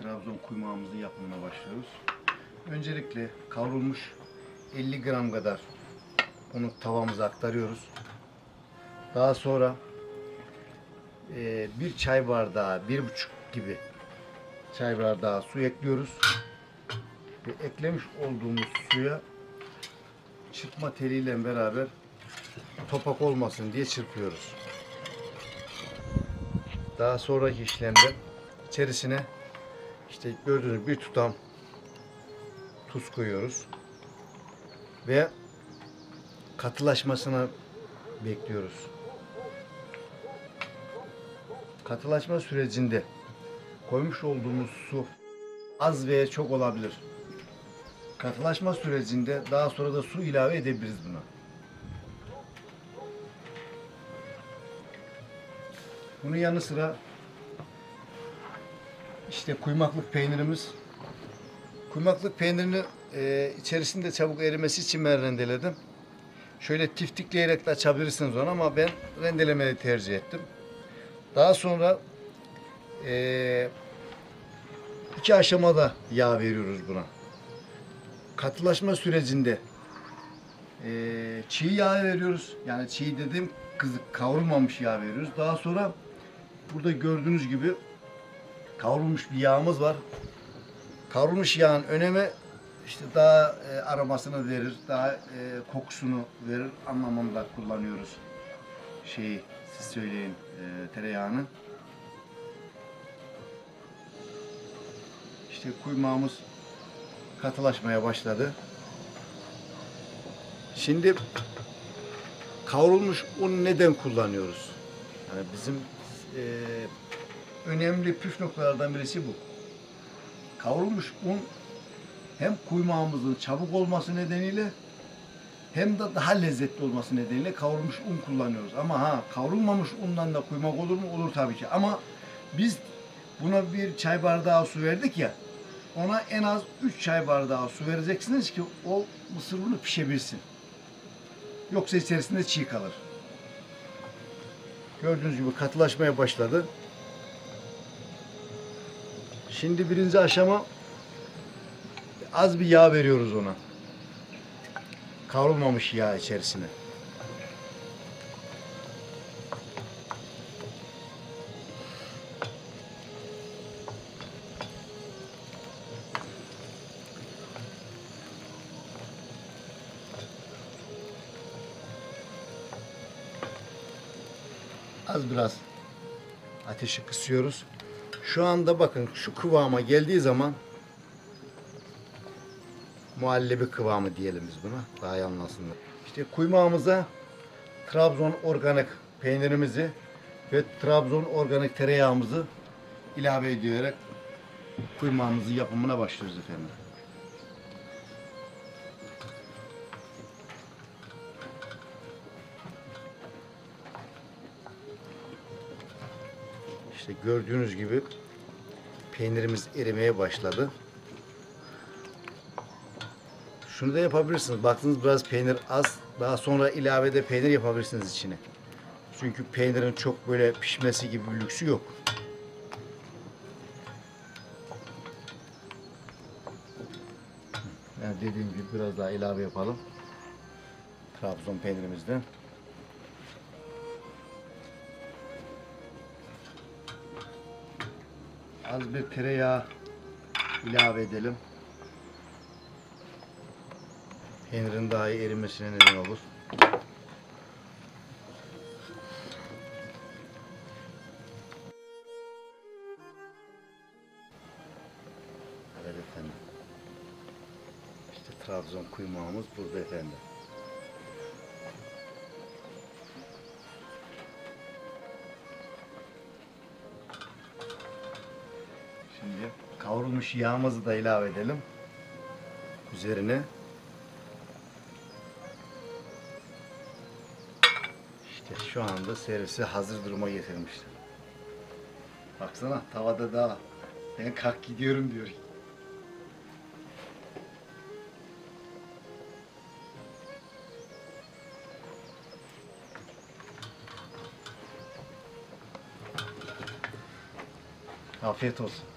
Trabzon kuymağımızın yapımına başlıyoruz. Öncelikle kavrulmuş 50 gram kadar unu tavamıza aktarıyoruz. Daha sonra eee, bir çay bardağı, bir buçuk gibi çay bardağı su ekliyoruz. Ve eklemiş olduğumuz suya çırpma teliyle beraber topak olmasın diye çırpıyoruz. Daha sonraki işlemde içerisine işte gördüğünüz bir tutam tuz koyuyoruz. Ve katılaşmasını bekliyoruz. Katılaşma sürecinde koymuş olduğumuz su az veya çok olabilir. Katılaşma sürecinde daha sonra da su ilave edebiliriz buna. Bunun yanı sıra işte kuymaklık peynirimiz. Kuymaklık peynirini e, içerisinde çabuk erimesi için ben rendeledim. Şöyle tiftikleyerek de açabilirsiniz onu ama ben rendelemeyi tercih ettim. Daha sonra e, iki aşamada yağ veriyoruz buna. Katılaşma sürecinde e, çiğ yağ veriyoruz. Yani çiğ dedim kızık kavrulmamış yağ veriyoruz. Daha sonra burada gördüğünüz gibi kavrulmuş bir yağımız var. Kavrulmuş yağın önemi işte daha e, aromasını verir, daha e, kokusunu verir anlamında kullanıyoruz. Şeyi siz söyleyin e, tereyağını. İşte kuymağımız katılaşmaya başladı. Şimdi kavrulmuş un neden kullanıyoruz? Yani bizim önemli püf noktalardan birisi bu. Kavrulmuş un hem kuymağımızın çabuk olması nedeniyle hem de daha lezzetli olması nedeniyle kavrulmuş un kullanıyoruz. Ama ha kavrulmamış undan da kuymak olur mu? Olur tabii ki. Ama biz buna bir çay bardağı su verdik ya. Ona en az 3 çay bardağı su vereceksiniz ki o mısır unu pişebilsin. Yoksa içerisinde çiğ kalır. Gördüğünüz gibi katılaşmaya başladı. Şimdi birinci aşama az bir yağ veriyoruz ona. Kavrulmamış yağ içerisine. Az biraz ateşi kısıyoruz. Şu anda bakın şu kıvama geldiği zaman muhallebi kıvamı diyelim biz buna. Daha iyi anlasınlar. İşte kuymağımıza Trabzon organik peynirimizi ve Trabzon organik tereyağımızı ilave ediyoruz. Kuymağımızın yapımına başlıyoruz efendim. İşte gördüğünüz gibi peynirimiz erimeye başladı. Şunu da yapabilirsiniz. Baktınız biraz peynir az. Daha sonra ilavede peynir yapabilirsiniz içine. Çünkü peynirin çok böyle pişmesi gibi bir lüksü yok. Yani dediğim gibi biraz daha ilave yapalım. Trabzon peynirimizden. Az bir tereyağı ilave edelim. Peynirin daha iyi erimesine neden olur. Evet efendim. İşte Trabzon kuymağımız burada efendim. Şimdi kavrulmuş yağımızı da ilave edelim. Üzerine. İşte şu anda servisi hazır duruma getirmiştim. Baksana tavada daha ben kalk gidiyorum diyor. Afiyet olsun.